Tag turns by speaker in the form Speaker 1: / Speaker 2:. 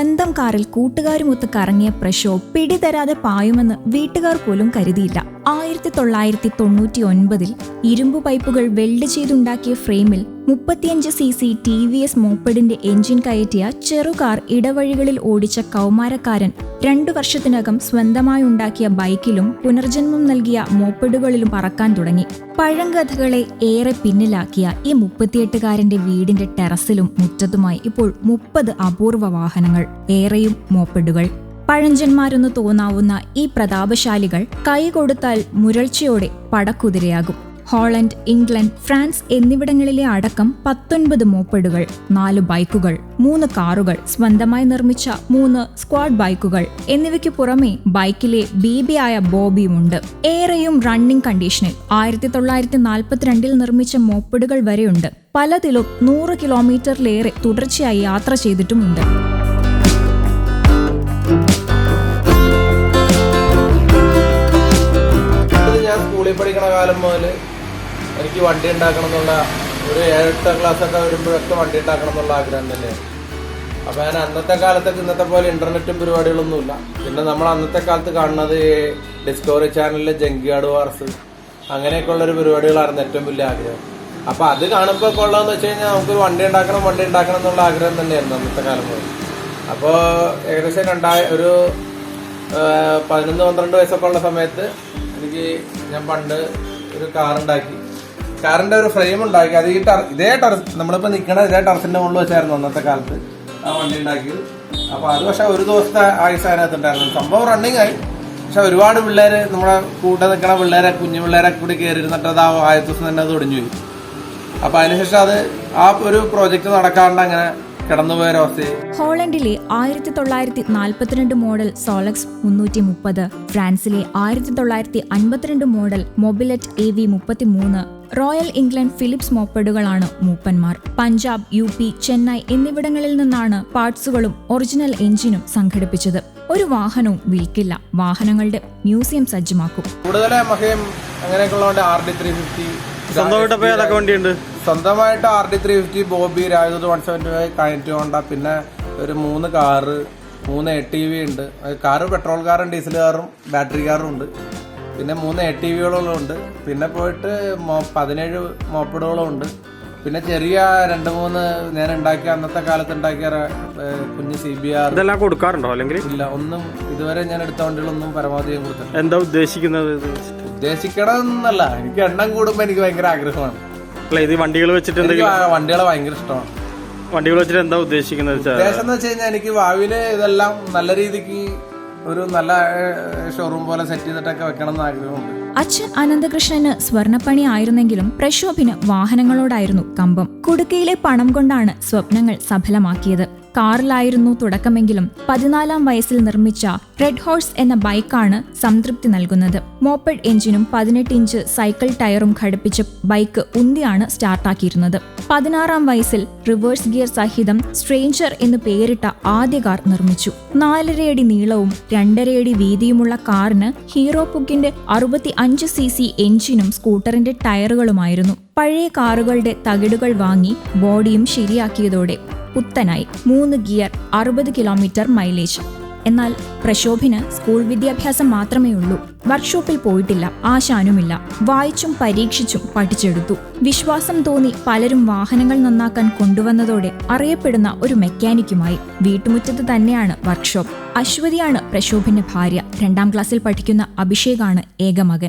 Speaker 1: സ്വന്തം കാറിൽ കൂട്ടുകാരുമൊത്ത് കറങ്ങിയ പ്രശോ പിടിതരാതെ പായുമെന്ന് വീട്ടുകാർ പോലും കരുതിയില്ല. ആയിരത്തി തൊള്ളായിരത്തി തൊണ്ണൂറ്റി ഒൻപതിൽ ഇരുമ്പു പൈപ്പുകൾ വെൽഡ് ചെയ്തുണ്ടാക്കിയ ഫ്രെയിമിൽ മുപ്പത്തിയഞ്ച് C C T V S മോപ്പഡിന്റെ engine കയറ്റിയ ചെറുകാർ ഇടവഴികളിൽ ഓടിച്ച കൗമാരക്കാരൻ രണ്ടു വർഷത്തിനകം സ്വന്തമായി ഉണ്ടാക്കിയ ബൈക്കിലും പുനർജന്മം നൽകിയ മോപ്പഡുകളിലും പറക്കാൻ തുടങ്ങി. പഴങ്കഥകളെ ഏറെ പിന്നിലാക്കിയ ഈ മുപ്പത്തിയെട്ടുകാരന്റെ വീടിന്റെ ടെറസിലും മുറ്റത്തുമായി ഇപ്പോൾ മുപ്പത് അപൂർവ വാഹനങ്ങൾ ഏറെയും മോപ്പഡുകൾ. പഴഞ്ചന്മാരെന്ന് തോന്നാവുന്ന ഈ പ്രതാപശാലികൾ കൈ കൊടുത്താൽ മുരൾച്ചയോടെ പടക്കുതിരയാകും. ഹോളണ്ട് ഇംഗ്ലണ്ട് ഫ്രാൻസ് എന്നിവിടങ്ങളിലെ അടക്കം പത്തൊൻപത് മോപ്പഡുകൾ നാല് ബൈക്കുകൾ മൂന്ന് കാറുകൾ സ്വന്തമായി നിർമ്മിച്ച മൂന്ന് സ്ക്വാഡ് ബൈക്കുകൾ എന്നിവയ്ക്ക് പുറമെ ബൈക്കിലെ ബീബിയായ ബോബിയുമുണ്ട്. ഏറെയും റണ്ണിംഗ് കണ്ടീഷനിൽ ആയിരത്തി തൊള്ളായിരത്തി നാൽപ്പത്തിരണ്ടിൽ നിർമ്മിച്ച മോപ്പഡുകൾ വരെയുണ്ട്. പലതിലും നൂറ് കിലോമീറ്ററിലേറെ തുടർച്ചയായി യാത്ര ചെയ്തിട്ടുമുണ്ട്.
Speaker 2: സ്കൂളിൽ പഠിക്കണ കാലം മുതൽ എനിക്ക് വണ്ടി ഉണ്ടാക്കണം എന്നുള്ള ഒരു ഏഴെട്ടാം ക്ലാസ് ഒക്കെ വരുമ്പോഴൊക്കെ വണ്ടി ഉണ്ടാക്കണം എന്നുള്ള ആഗ്രഹം തന്നെയാണ്. അപ്പോൾ ഞാൻ അന്നത്തെ കാലത്തൊക്കെ ഇന്നത്തെ പോലെ ഇന്റർനെറ്റും പരിപാടികളൊന്നുമില്ല. പിന്നെ നമ്മൾ അന്നത്തെ കാലത്ത് കാണുന്നത് ഡിസ്കവറി ചാനലിലെ ജങ്കിയാട് വാർസ് അങ്ങനെയൊക്കെയുള്ളൊരു പരിപാടികളായിരുന്നു ഏറ്റവും വലിയ ആഗ്രഹം. അപ്പോൾ അത് കാണുമ്പോൾ കൊള്ളാമെന്ന് വെച്ച് കഴിഞ്ഞാൽ നമുക്കൊരു വണ്ടി ഉണ്ടാക്കണം വണ്ടി ഉണ്ടാക്കണം എന്നുള്ള ആഗ്രഹം തന്നെയായിരുന്നു അന്നത്തെ കാലം മുതൽ അപ്പോൾ ഏകദേശം രണ്ടായ ഒരു പതിനൊന്ന് പന്ത്രണ്ട് വയസ്സൊക്കെ ഉള്ള സമയത്ത് എനിക്ക് ഞാൻ പണ്ട് ഒരു കാർ ഉണ്ടാക്കി. കാറിന്റെ ഒരു ഫ്രെയിം ഉണ്ടാക്കി. അത് ഈ ടെറ ഇതേ ടർഫ് നമ്മളിപ്പോ നിൽക്കണ ഇതേ ടർഫിന്റെ മുകളിൽ വെച്ചായിരുന്നു അന്നത്തെ കാലത്ത് ആ വണ്ടി ഉണ്ടാക്കിയത്. അപ്പൊ അത് പക്ഷെ ഒരു ദിവസത്തെ ആയുസ് അതിനകത്ത് ഉണ്ടായിരുന്നു സംഭവം റണ്ണിങ് ആയി. പക്ഷെ ഒരുപാട് പിള്ളേര് നമ്മുടെ കൂടെ നിൽക്കണ പിള്ളേരെ കുഞ്ഞു പിള്ളേരെ കൂടി കയറി ഇരുന്നിട്ട് അത് ആ ആയുസ് തന്നെ അത് ഒടിഞ്ഞു പോയി അപ്പൊ അതിനുശേഷം അത് ആ ഒരു പ്രോജക്റ്റ് നടക്കാണ്ട് അങ്ങനെ
Speaker 1: ഹോളണ്ടിലെ ആയിരത്തി തൊള്ളായിരത്തി നാൽപ്പത്തിരണ്ട് മോഡൽ സോളക്സ് മുന്നൂറ്റി മുപ്പത് ഫ്രാൻസിലെ ആയിരത്തി തൊള്ളായിരത്തി അൻപത്തിരണ്ട് മോഡൽ മൊബിലറ്റ് എ വി മുപ്പത്തി മൂന്ന് റോയൽ ഇംഗ്ലണ്ട് ഫിലിപ്സ് മോപ്പഡുകളാണ് മൂപ്പന്മാർ. പഞ്ചാബ് യു പി ചെന്നൈ എന്നിവിടങ്ങളിൽ നിന്നാണ് പാർട്സുകളും ഒറിജിനൽ എഞ്ചിനും സംഘടിപ്പിച്ചത്. ഒരു വാഹനവും വിൽക്കില്ല. വാഹനങ്ങളുടെ മ്യൂസിയം സജ്ജമാക്കും.
Speaker 2: കൂടുതൽ മഹയും
Speaker 3: സ്വന്തമായിട്ട്
Speaker 2: R D three fifty Bobby Rajdoot one seventy five connect Honda പിന്നെ ഒരു മൂന്ന് കാറ് മൂന്ന് എ ടി വി ഉണ്ട്. കാറ് പെട്രോൾ കാറും ഡീസൽ കാറും ബാറ്ററി കാറും ഉണ്ട്. പിന്നെ മൂന്ന് എ ടി വികളും ഉണ്ട്. പിന്നെ പോയിട്ട് മോ- പതിനേഴ് മോപ്പഡുകളും ഉണ്ട്. പിന്നെ ചെറിയ രണ്ട് മൂന്ന് ഞാൻ ഉണ്ടാക്കിയ അന്നത്തെ കാലത്ത് ഉണ്ടാക്കിയ കുഞ്ഞ് സി ബി ആർ
Speaker 3: ഇതെല്ലാം കൊടുക്കാറുണ്ടോ അല്ലെങ്കിൽ?
Speaker 2: ഇല്ല ഒന്നും ഇതുവരെ ഞാൻ എടുത്ത വണ്ടികളൊന്നും പരമാവധി ഞാൻ കൊടുത്തിട്ടില്ല.
Speaker 3: എന്താ ഉദ്ദേശിക്കുന്നത്
Speaker 2: ഉദ്ദേശിക്കണം എന്നല്ല എനിക്ക് എണ്ണം കൂടുമ്പോൾ എനിക്ക് ഭയങ്കര ആഗ്രഹമാണ്.
Speaker 3: അല്ല ഇത് വണ്ടികൾ വെച്ചിട്ട്
Speaker 2: എനിക്ക്
Speaker 3: എന്തെങ്കിലും
Speaker 2: വണ്ടികളെ ഭയങ്കര ഇഷ്ടമാണ്.
Speaker 3: വണ്ടികൾ വെച്ചിട്ട് എന്താ ഉദ്ദേശിക്കുന്നത് വെച്ചാൽ
Speaker 2: ഉദ്ദേശം എന്ന് വെച്ച് കഴിഞ്ഞാൽ എനിക്ക് ഭാവിയിൽ ഇതെല്ലാം നല്ല രീതിക്ക് ഒരു നല്ല ഷോറൂം പോലെ സെറ്റ് ചെയ്തിട്ടൊക്കെ വെക്കണം എന്ന് ആഗ്രഹമുണ്ട്.
Speaker 1: അച്ഛൻ അനന്തകൃഷ്ണന് സ്വർണപ്പണി ആയിരുന്നെങ്കിലും പ്രക്ഷോഭിന് വാഹനങ്ങളോടായിരുന്നു കമ്പം. കുടുക്കയിലെ പണം കൊണ്ടാണ് സ്വപ്നങ്ങൾ സഫലമാക്കിയത്. കാറിലായിരുന്നു തുടക്കമെങ്കിലും പതിനാലാം വയസ്സിൽ നിർമ്മിച്ച റെഡ് ഹോഴ്സ് എന്ന ബൈക്കാണ് സംതൃപ്തി നൽകുന്നത്. മോപ്പഡ് എഞ്ചിനും പതിനെട്ട് ഇഞ്ച് സൈക്കിൾ ടയറും ഘടിപ്പിച്ച ബൈക്ക് ഉന്തിയാണ് സ്റ്റാർട്ടാക്കിയിരുന്നത്. പതിനാറാം വയസ്സിൽ റിവേഴ്സ് ഗിയർ സഹിതം സ്ട്രേഞ്ചർ എന്ന് പേരിട്ട ആദ്യ കാർ നിർമ്മിച്ചു. നാലരയടി നീളവും രണ്ടരയടി വീതിയുമുള്ള കാറിന് ഹീറോ പുക്കിന്റെ അറുപത്തി അഞ്ച് സി സി എഞ്ചിനും സ്കൂട്ടറിന്റെ ടയറുകളുമായിരുന്നു. പഴയ കാറുകളുടെ തകിടുകൾ വാങ്ങി ബോഡിയും ശരിയാക്കിയതോടെ പുത്തനായി മൂന്ന് ഗിയർ അറുപത് കിലോമീറ്റർ മൈലേജ്. എന്നാൽ പ്രശോഭിന് സ്കൂൾ വിദ്യാഭ്യാസം മാത്രമേ ഉള്ളൂ. വർക്ക്ഷോപ്പിൽ പോയിട്ടില്ല ആശാനുമില്ല. വായിച്ചും പരീക്ഷിച്ചും പഠിച്ചെടുത്തു. വിശ്വാസം തോന്നി പലരും വാഹനങ്ങൾ നന്നാക്കാൻ കൊണ്ടുവന്നതോടെ അറിയപ്പെടുന്ന ഒരു മെക്കാനിക്കുമായി വീട്ടുമുറ്റത്ത് തന്നെയാണ് വർക്ക്ഷോപ്പ്. അശ്വതിയാണ് പ്രശോഭിന്റെ ഭാര്യ. രണ്ടാം ക്ലാസ്സിൽ പഠിക്കുന്ന അഭിഷേകാണ് ഏകമകൻ.